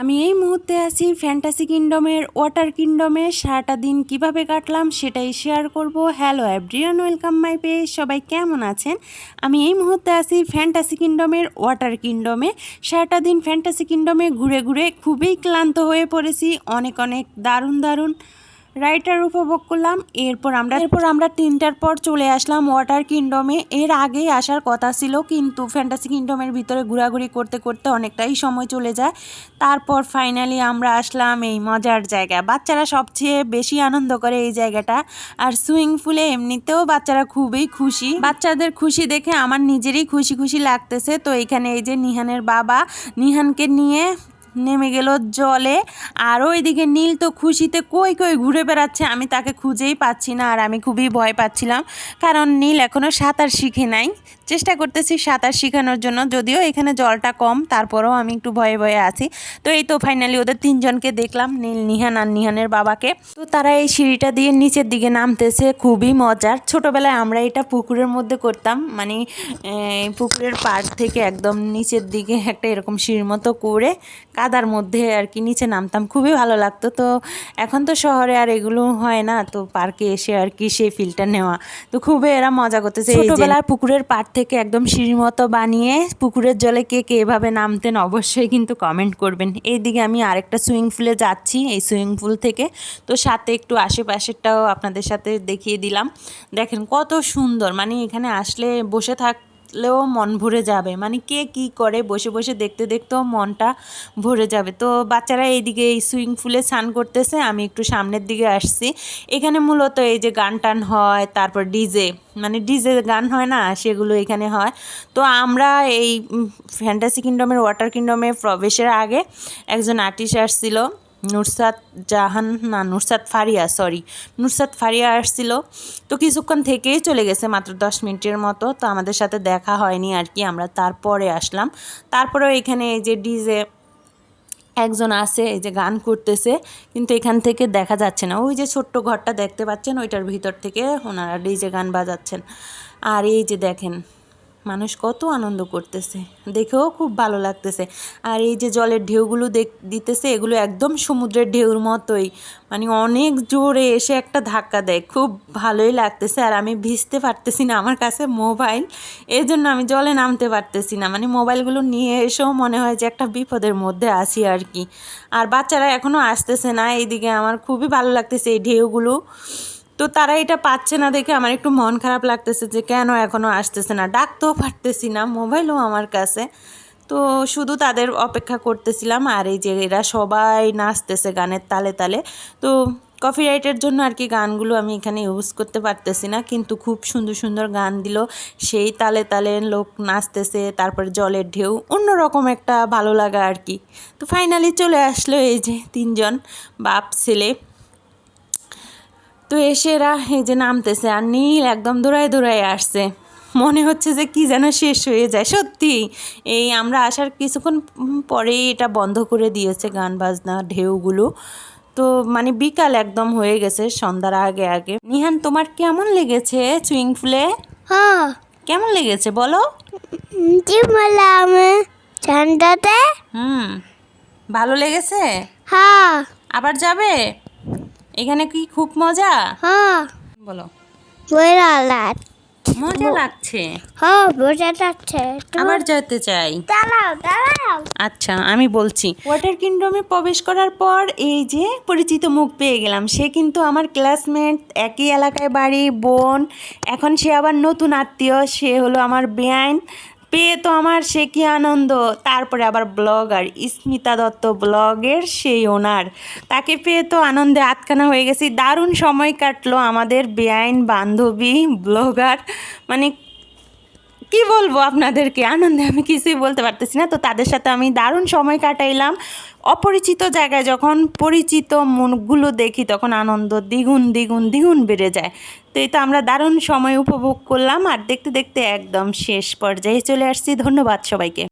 আমি এই মুহূর্তে আছি ফ্যান্টাসি কিংডমের ওয়াটার কিংডমে সারাটা দিন কীভাবে কাটলাম সেটাই শেয়ার করব। Hello everyone welcome my pay সবাই কেমন আছেন? আমি এই মুহূর্তে আছি ফ্যান্টাসি কিংডমের ওয়াটার কিংডমে সারাটা দিন ফ্যান্টাসি কিংডমে ঘুরে ঘুরে খুবই ক্লান্ত হয়ে পড়েছি। অনেক অনেক দারুণ দারুণ। রাইটার উপভোগ করলাম। এরপর আমরা এরপর আমরা তিনটার পর চলে আসলাম ওয়াটার কিংডমে এর আগেই আসার কথা ছিল, কিন্তু ফ্যান্টাসি কিংডমের ভিতরে ঘোরাঘুরি করতে করতে অনেকটাই সময় চলে যায়। তারপর ফাইনালি আমরা আসলাম এই মজার জায়গা। বাচ্চারা সবচেয়ে বেশি আনন্দ করে এই জায়গাটা। আর সুইমিং পুলে এমনিতেও বাচ্চারা খুবই খুশি। বাচ্চাদের খুশি দেখে আমার নিজেরই খুশি খুশি লাগতেছে। তো এখানে এই যে নিহানের বাবা, নিহানকে নিয়ে নেমে গেল জলে। আর ওইদিকে নীল তো খুশিতে কই কই ঘুরে বেড়াচ্ছে, আমি তাকে খুঁজেই পাচ্ছি না, আর আমি খুবই ভয় পাচ্ছিলাম। কারণ নীল এখনও সাঁতার শিখে নাই। চেষ্টা করতেছি সাঁতার শেখানোর জন্য, যদিও এখানে জলটা কম, তারপরেও আমি একটু ভয়ে ভয়ে আছি। তো এই তো ফাইনালি ওদের তিনজনকে দেখলাম, নীল, নিহান আর নিহানের বাবাকে। তো তারা এই সিঁড়িটা দিয়ে নিচের দিকে নামতেছে, খুবই মজার। ছোটোবেলায় আমরা এটা পুকুরের মধ্যে করতাম মানে পুকুরের পাড় থেকে একদম নিচের দিকে একটা এরকম সিঁড়ির মতো করে কাদার মধ্যে আর কি নিচে নামতাম, খুবই ভালো লাগতো। তো এখন তো শহরে আর এগুলো হয় না, তো পার্কে এসে আর কি সেই ফিলটা নেওয়া। তো খুবই এরা মজা করতেছে। ছোটোবেলায় পুকুরের পাড় থেকে একদম সিঁড়ির মতো বানিয়ে পুকুরের জলে কে কে এভাবে নামতেন অবশ্যই কিন্তু কমেন্ট করবেন। এইদিকে আমি আরেকটা সুইমিং পুলে যাচ্ছি, এই সুইমিং পুল থেকে। তো সাথে একটু আশেপাশেরটাও আপনাদের সাথে দেখিয়ে দিলাম। দেখেন কত সুন্দর মানে এখানে আসলে বসে থাক থাকলেও মন ভরে যাবে। মানে কে কি করে বসে বসে দেখতে দেখতেও মনটা ভরে যাবে। তো বাচ্চারা এইদিকে এই সুইমিং পুলে স্নান করতেছে, আমি একটু সামনের দিকে আসছি। এখানে মূলত এই যে গান টান হয়, তারপর ডিজে মানে ডিজে গান হয় না, সেগুলো এখানে হয়। তো আমরা এই ফ্যান্টাসি কিংডমের ওয়াটার কিংডমে প্রবেশের আগে একজন আর্টিস্ট আসছিল। নুরসাদ জাহান, না, নুরসাদ ফারিয়া সরি নুরসাদ ফারিয়া আসছিল। তো কিছুক্ষণ থেকেই চলে গেছে মাত্র দশ মিনিটের মতো। তো আমাদের সাথে দেখা হয়নি আর কি, আমরা তারপরে আসলাম। তারপরেও এখানে এই যে ডিজে একজন আছে, এই যে গান করতেছে, কিন্তু এখান থেকে দেখা যাচ্ছে না। ওই যে ছোট্ট ঘরটা দেখতে পাচ্ছেন, ওইটার ভিতর থেকে ওনারা ডিজে গান বাজাচ্ছেন। আর এই যে দেখেন মানুষ কত আনন্দ করতেছে। দেখেও খুব ভালো লাগতেছে। আর এই যে জলের ঢেউগুলো দেখ, দিতেছে, এগুলো একদম সমুদ্রের ঢেউর মতোই। মানে অনেক জোরে এসে একটা ধাক্কা দেয়। খুব ভালোই লাগতেছে। আর আমি ভিজতে পারতেছি না আমার কাছে মোবাইল। এই জন্য আমি জলে নামতে পারতেছি না। মানে মোবাইলগুলো নিয়ে এসেও মনে হয় যে একটা বিপদের মধ্যে আছি আর কি। আর বাচ্চারা এখনও আসতেছে না। এইদিকে আমার খুবই ভালো লাগতেছে এই ঢেউগুলো। তো তারা এটা পাচ্ছে না দেখে আমার একটু মন খারাপ লাগতেছে যে কেন এখনও আসতেছে না? ডাকতেও পারতেছি না, মোবাইলও আমার কাছে। তো শুধু তাদের অপেক্ষা করতেছিলাম আর এই যে এরা সবাই নাচতেছে গানের তালে তালে। তো কপিরাইটের জন্য আর কি গানগুলো আমি এখানে ইউজ করতে পারতেছি না, কিন্তু খুব সুন্দর সুন্দর গান দিল। সেই তালে তালে লোক নাচতেছে, তারপর জলের ঢেউ, অন্যরকম একটা ভালো লাগা আর কি। তো ফাইনালি চলে আসলো এই যে তিনজন, বাপ, ছেলে। তো এসে এরা এই যে নামতেছে আর নীল একদম দৌড়ায় দৌড়ায় আসছে। মনে হচ্ছে যে কি যেন শেষ হয়ে যায়। সত্যি এই আমরা আসার কিছুক্ষণ পরেই এটা বন্ধ করে দিয়েছে গান বাজনা ঢেউগুলো। তো মানে বিকাল একদম হয়ে গেছে সন্ধ্যার আগে আগে। নিহান তোমার কেমন লেগেছে সুইং পুলে? হ্যাঁ। কেমন লেগেছে বলো? ঠান্ডাতে? হুম ভালো লেগেছে? হ্যাঁ। আবার যাবে? এখানে কি খুব মজা? হ্যাঁ। বলো। বইরা লাট মজা লাগছে। হ্যাঁ বোঝা যাচ্ছে আবার যেতে চাই। দাঁড়াও দাঁড়াও। আচ্ছা আমি বলছি। ওয়াটার কিংডমে প্রবেশ করার পর এই যে পরিচিত মুখ পেয়ে গেলাম। সে কিন্তু আমার ক্লাসমেট একই এলাকায় বাড়ি বোন। এখন সে আবার নতুন আত্মীয় সে হলো আমার বেআইন পেয়ে তো আমার, সে কি আনন্দ? তারপরে আবার ব্লগার, স্মিতা দত্ত ব্লগের সেই ওনার। তাকে পেয়ে তো আনন্দে আটকানা হয়ে গেছি। দারুণ সময় কাটলো আমাদের বেআইন বান্ধবী ব্লগার। মানে কি বলব আপনাদেরকে? আনন্দে আমি কিছুই বলতে পারতেছি না। তো তাদের সাথে আমি দারুণ সময় কাটাইলাম। অপরিচিত জায়গায় যখন পরিচিত মনগুলো দেখি, তখন আনন্দ দ্বিগুণ দ্বিগুণ দ্বিগুণ বেড়ে যায়। তো এই তো আমরা দারুণ সময় উপভোগ করলাম আর দেখতে দেখতে একদম শেষ পর্যায়ে চলে আসছি। ধন্যবাদ সবাইকে।